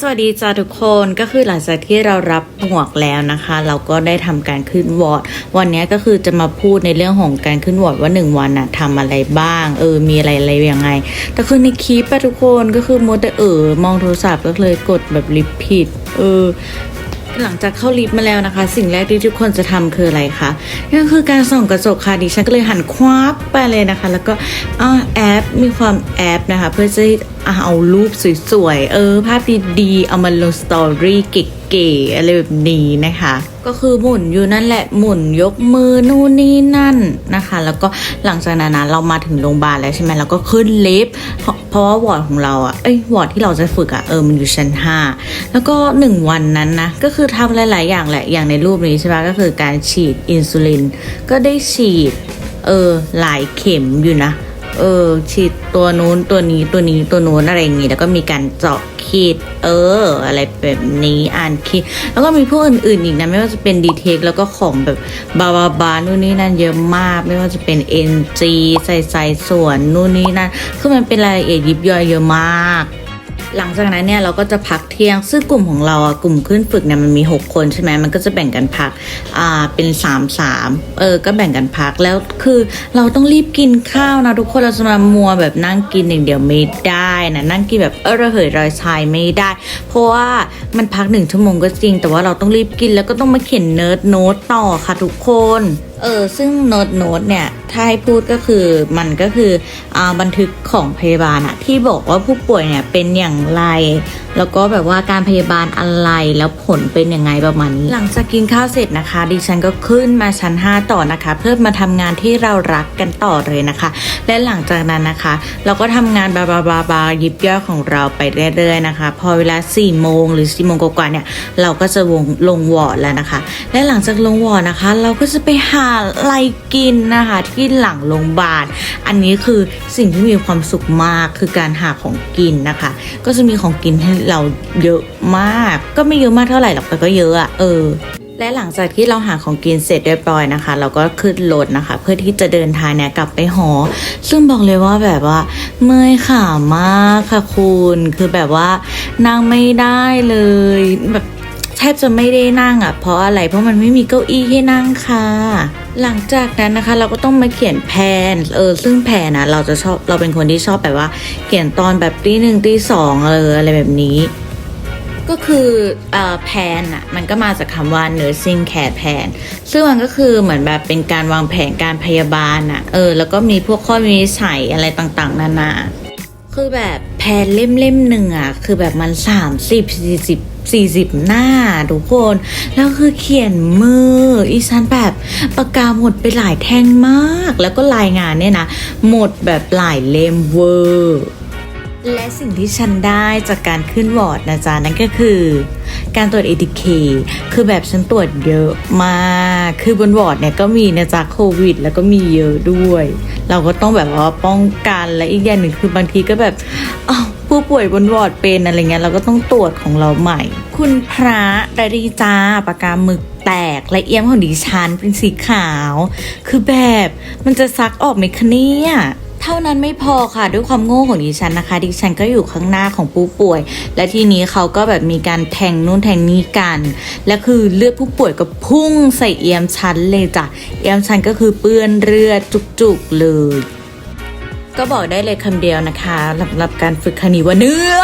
สวัสดีจ้าทุกคนก็คือหลังจากที่เรารับหมวกแล้วนะคะ เราก็ได้ทำการขึ้นวอร์ดวันนี้ก็คือจะมาพูดในเรื่องของการขึ้นวอร์ดว่าหนึ่งวันน่ะทำอะไรบ้าง เออมีอะไรอะไรยังไง แต่คือในคลิปอะทุกคนก็คือมัวแต่เออมองโทรศัพท์ก็เลยกดแบบลิปผิดเออ หลังจากเข้าลิฟต์มาแล้วนะคะ สิ่งแรกที่ทุกคนจะทำคืออะไรคะนั่นคือการส่องกระจกค่ะดิฉันก็เลยหันควับไปเลยนะคะ แล้วก็อ่าแอปมีความแอปนะคะ เพื่อจะเอารูปสวยๆ เออ ภาพดีๆ เอามาลงสตอรี่เก๋ๆอะไรแบบนี้นะคะ ก็คือหมุนอยู่นั่นแหละหมุนยกมือนู่นนี่นั่นนะคะ แล้วก็หลังจากนั้นเรามาถึงโรงพยาบาลแล้วใช่ไหมเราก็ขึ้นลิฟต์ ราะเพราะว่าวอร์ดของเราอะเอ้ยวอร์ดที่เราจะฝึกอะเออมันอยู่ชั้นห้าแล้วก็หนึ่งวันนั้นนะ ก็คือทำหลาย ๆ อย่างแหละอย่างในรูปนี้ใช่ปะก็คือการฉีดอินซูลินก็ได้ฉีดเออหลายเข็มอยู่นะ เออ ฉีดตัวนู้นตัวนี้ตัวนี้ตัวนู้นอะไรอย่างงี้แล้วก็มีการเจาะขีด เออ อะไรแบบนี้อ่านขีดแล้วก็มีพวกอื่นๆอีกนะไม่ว่าจะเป็นดีเทคแล้วก็ของแบบบาบาบานู่นนี่นั่นเยอะมาก ไม่ว่าจะเป็น NG ใส่ใส่ส่วนนู่นนี่นั่นคือมันเป็นรายละเอียดยิบย่อยเยอะมาก หลังจากนั้นเนี่ยเราก็จะพักเที่ยงซึ่งกลุ่มของเราอะกลุ่มขึ้นฝึกเนี่ยมันมี 6 คนใช่ไหมมันก็จะแบ่งกันพักอ่าเป็น3 3เออก็แบ่งกันพักแล้วคือเราต้องรีบกินข้าวนะทุกคนเราจะมามัวแบบนั่งกินอย่างเดียวไม่ได้นะนั่งกินแบบเออระเหยรอยชายไม่ได้ เพราะว่ามันพักหนึ่งชั่วโมงก็จริง แต่ว่าเราต้องรีบกินแล้วก็ต้องมาเขียนเนิร์ดโน้ตต่อค่ะทุกคนเออซึ่งโน้ตโน้ตเนี่ยถ้าให้พูดก็คือมันก็คืออบันทึกของพยาบาลอะที่บอกว่าผู้ป่วยเนี่ยเป็นอย่างไร แล้วก็แบบว่าการพยาบาลอะไรแล้วผลเป็นยังไงประมาณนี้หลังจากกินข้าวเสร็จนะคะ ดิฉันก็ขึ้นมาชั้น 5 ต่อนะคะ เพื่อมาทำงานที่เรารักกันต่อเลยนะคะ และหลังจากนั้นนะคะ เราก็ทำงานบาบาบาบายิบย่อยของเราไปเรื่อยๆนะคะ พอเวลา4โมงหรือ4โมงกว่าๆเนี่ยเราก็จะวงลงวอร์ดแล้วนะคะ และหลังจากลงวอร์ดนะคะ เราก็จะไปหาอะไรกินนะคะที่หลังโรงพยาบาล อันนี้คือสิ่งที่มีความสุขมากคือการหาของกินนะคะ ก็จะมีของกินให้เราเยอะมาก ก็ไม่เยอะมากเท่าไหร่หรอกแต่ก็เยอะอะเออและหลังจากที่เราหาของกินเสร็จเรียบร้อยนะคะ เราก็ขึ้นรถนะคะ เพื่อที่จะเดินทางเนี่ยกลับไปหอ ซึ่งบอกเลยว่าแบบว่า เมื่อยขามากค่ะคุณ คือแบบว่านั่งไม่ได้เลยแบบ แทบจะไม่ได้นั่งอะ เพราะอะไรเพราะมันไม่มีเก้าอี้ให้นั่งค่ะ หลังจากนั้นนะคะ เราก็ต้องมาเขียนแผนเออซึ่งแผนนะเราจะชอบเราเป็นคนที่ชอบแบบว่า เขียนตอนแบบตีหนึ่งตีสองเอออะไรแบบนี้ก็คือออแผนอะมันก็มาจากคำว่า nursing care plan ซึ่งมันก็คือเหมือนแบบเป็นการวางแผนการพยาบาลอะเออ แล้วก็มีพวกข้อวินิจฉัยอะไรต่างๆ นานา คือแบบแผนเล่มเล่มหนึ่งอะคือแบบมันสามสิบสี่สิบสี่สิบหน้าทุกคน แล้วคือเขียนมืออีฉันแบบปากกาหมดไปหลายแท่งมาก แล้วก็รายงานเนี่ยนะ หมดแบบหลายเล่มเวอร์ และสิ่งที่ฉันได้จากการขึ้นวอร์ดนะจ๊ะ นั่นก็คือ การตรวจ ATK คือแบบฉันตรวจเยอะมาก คือบนวอร์ดเนี่ยก็มีนะจ๊ะโควิด แล้วก็มีเยอะด้วย เราก็ต้องแบบว่าป้องกันและอีกอย่างหนึ่งคือบางทีก็แบบอ้าวผู้ป่วยบนวอร์ดเป็นอะไรเงี้ยเราก็ต้องตรวจของเราใหม่ คุณพระดารีจ้าปากกาหมึกแตกและเอี้ยมของดิฉันเป็นสีขาว คือแบบมันจะซักออกไหมคะเนี่ย เท่านั้นไม่พอค่ะด้วยความโง่ของดิฉันนะคะ ดิฉันก็อยู่ข้างหน้าของผู้ป่วย และทีนี้เขาก็แบบมีการแทงนู่นแทงนี่กัน และคือเลือดผู้ป่วยก็พุ่งใส่เอียมชั้นเลยจ้ะเอียมชั้นก็คือเปื้อนเลือดจุกๆเลย ก็บอกได้เลยคำเดียวนะคะสำหรับการฝึกคณิวว่าเนื้อ